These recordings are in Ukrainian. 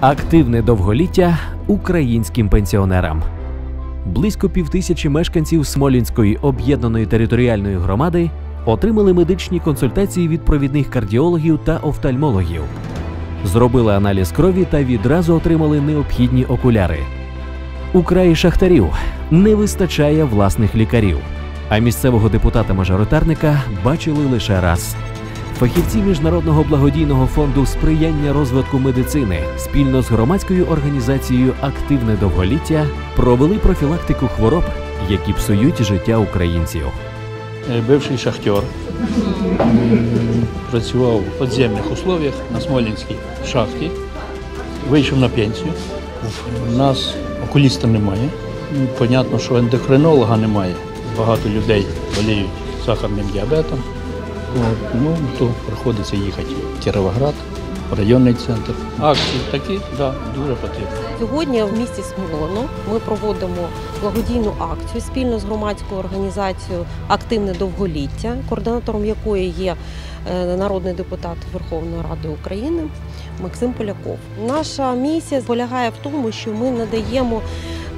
Активне довголіття українським пенсіонерам. Близько півтисячі мешканців Смолінської об'єднаної територіальної громади отримали медичні консультації від провідних кардіологів та офтальмологів. Зробили аналіз крові та відразу отримали необхідні окуляри. У краї шахтарів не вистачає власних лікарів, а місцевого депутата-мажоритарника бачили лише раз. Фахівці міжнародного благодійного фонду сприяння розвитку медицини спільно з громадською організацією Активне довголіття провели профілактику хвороб, які псують життя українців. Е, бивший шахтер. Працював у підземних условиях на Смолінській шахті. Вийшов на пенсію. У нас окуліста немає. Ну, Понятно, що ендокринолога немає. Багато людей боліють сахарним діабетом. Ну, то приходиться їхати в Кіровоград, в районний центр. Акції такі, да, дуже потрібно. Сьогодні в місті Смолоно ми проводимо благодійну акцію спільно з громадською організацією Активне довголіття, координатором якої є е, народний депутат Верховної Ради України Максим Поляков. Наша місія полягає в тому, що ми надаємо.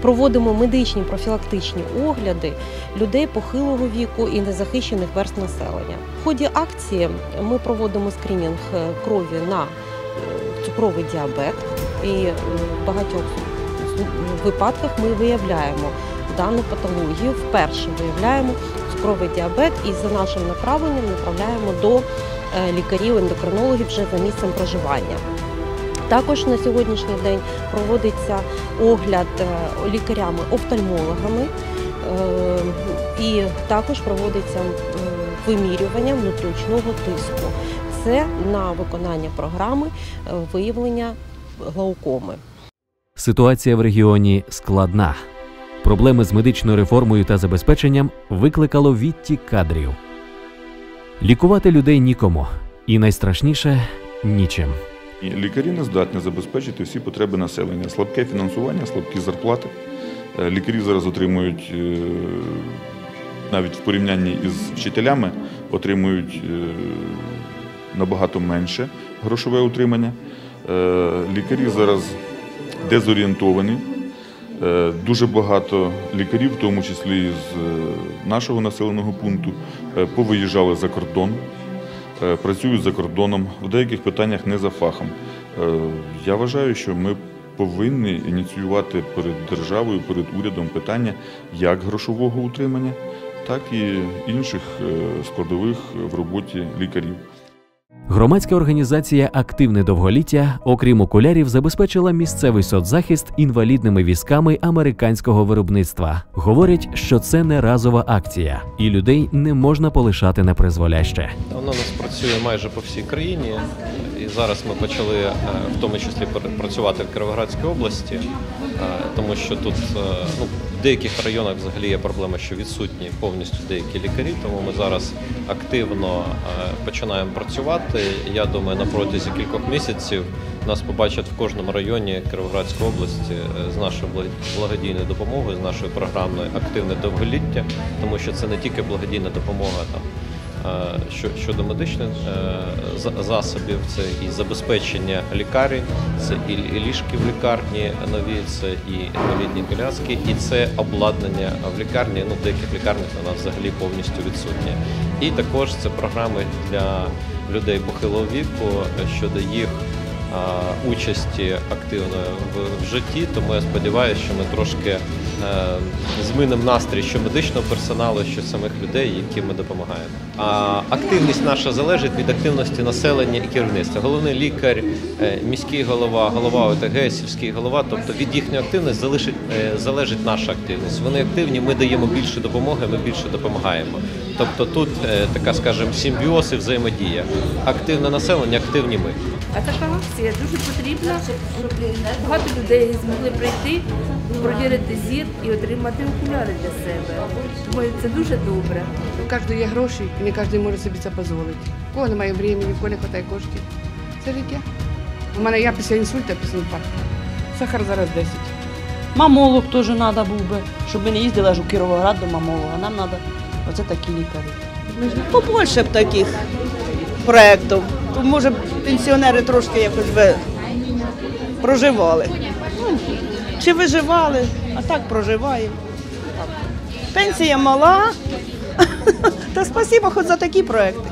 Проводимо медичні профілактичні огляди людей похилого віку і незахищених верст населення. В ході акції ми проводимо скринінг е, крові на е, цукровий діабет, і е, в багатьох випадках ми виявляємо дану патологію. Вперше виявляємо цукровий діабет і за нашим направленням направляємо до лікарів-ендокринологів вже за місцем проживання. Також на сьогоднішній день проводиться огляд е, лікарями-офтальмологами е, і також проводиться вимірювання внутрішнього тиску. Це на виконання програми е, виявлення глаукоми. Ситуація в регіоні складна. Проблеми з медичною реформою та забезпеченням викликало відтік кадрів. Лікувати людей нікому, і найстрашніше нічим. Лікарі не здатні забезпечити всі потреби населення. Слабке фінансування, слабкі зарплати. Е, Лікарі зараз отримують е, навіть в порівнянні із вчителями, отримують е, набагато менше грошове утримання. Лікарі зараз дезорієнтовані. Дуже багато лікарів, в тому числі з нашого населеного пункту, повиїжджали за кордон працюють за кордоном, в деяких питаннях не за фахом. Е, Я вважаю, що ми повинні ініціювати перед державою, перед урядом питання як грошового утримання, так і інших е, складових в роботі лікарів. Громадська організація Активне довголіття, окрім окулярів, забезпечила місцевий соцзахист інвалідними візками американського виробництва. Говорять, що це не разова акція, і людей не можна полишати на призволяще. Воно у нас працює майже по всій країні, і зараз ми почали е, в тому числі пр- працювати в Кіровоградській області, е, тому що тут е, ну, деяких районах взагалі є проблема, що відсутні повністю деякі лікарі. Тому ми зараз активно е, починаємо працювати. Я думаю, на протязі кількох місяців нас побачать в кожному районі Кіровоградської області е, з нашою благодійною допомогою, з нашою програмою Активне довголіття, тому що це не тільки благодійна допомога там. Е, що- щодо медичних е, засобів, це і забезпечення лікарень, це і ліжки в лікарні нові, це і інвалідні коляски, і це обладнання в лікарні. Ну, в деяких лікарнях вона взагалі повністю відсутня. І також це програми для людей похилого віку е, щодо їх участі активної в, в житті. Тому я сподіваюся, що ми трошки е, змінимо настрій що медичного персоналу, що самих людей, яким ми допомагаємо. А активність наша залежить від активності населення і керівництва. Головний лікар, е, міський голова, голова ОТГ, сільський голова. Тобто від їхньої активності е, залежить наша активність. Вони активні, ми даємо більше допомоги, ми більше допомагаємо. Тобто тут е, така, скажімо, симбіоз і взаємодія. Активне населення, активні ми. А така акція дуже потрібна. Багато людей змогли прийти, провірити зір і отримати окуляри для себе. Думаю, це дуже добре. У кожного є гроші, і не кожен може собі це дозволити. У кого немає времени, в кого не вистачає коштів. Це життя. У мене я після інсульта, після інфаркту. Сахар зараз 10. Мамолог теж треба був би, щоб ми не їздили аж у Кіровоград до мамолога. Нам треба оце такі лікарі. Побольше б таких проєктів. То може пенсіонери трошки якось би проживали. Ну, чи виживали, а так проживаємо. Пенсія мала. Та спасибо хоч за такі проекти.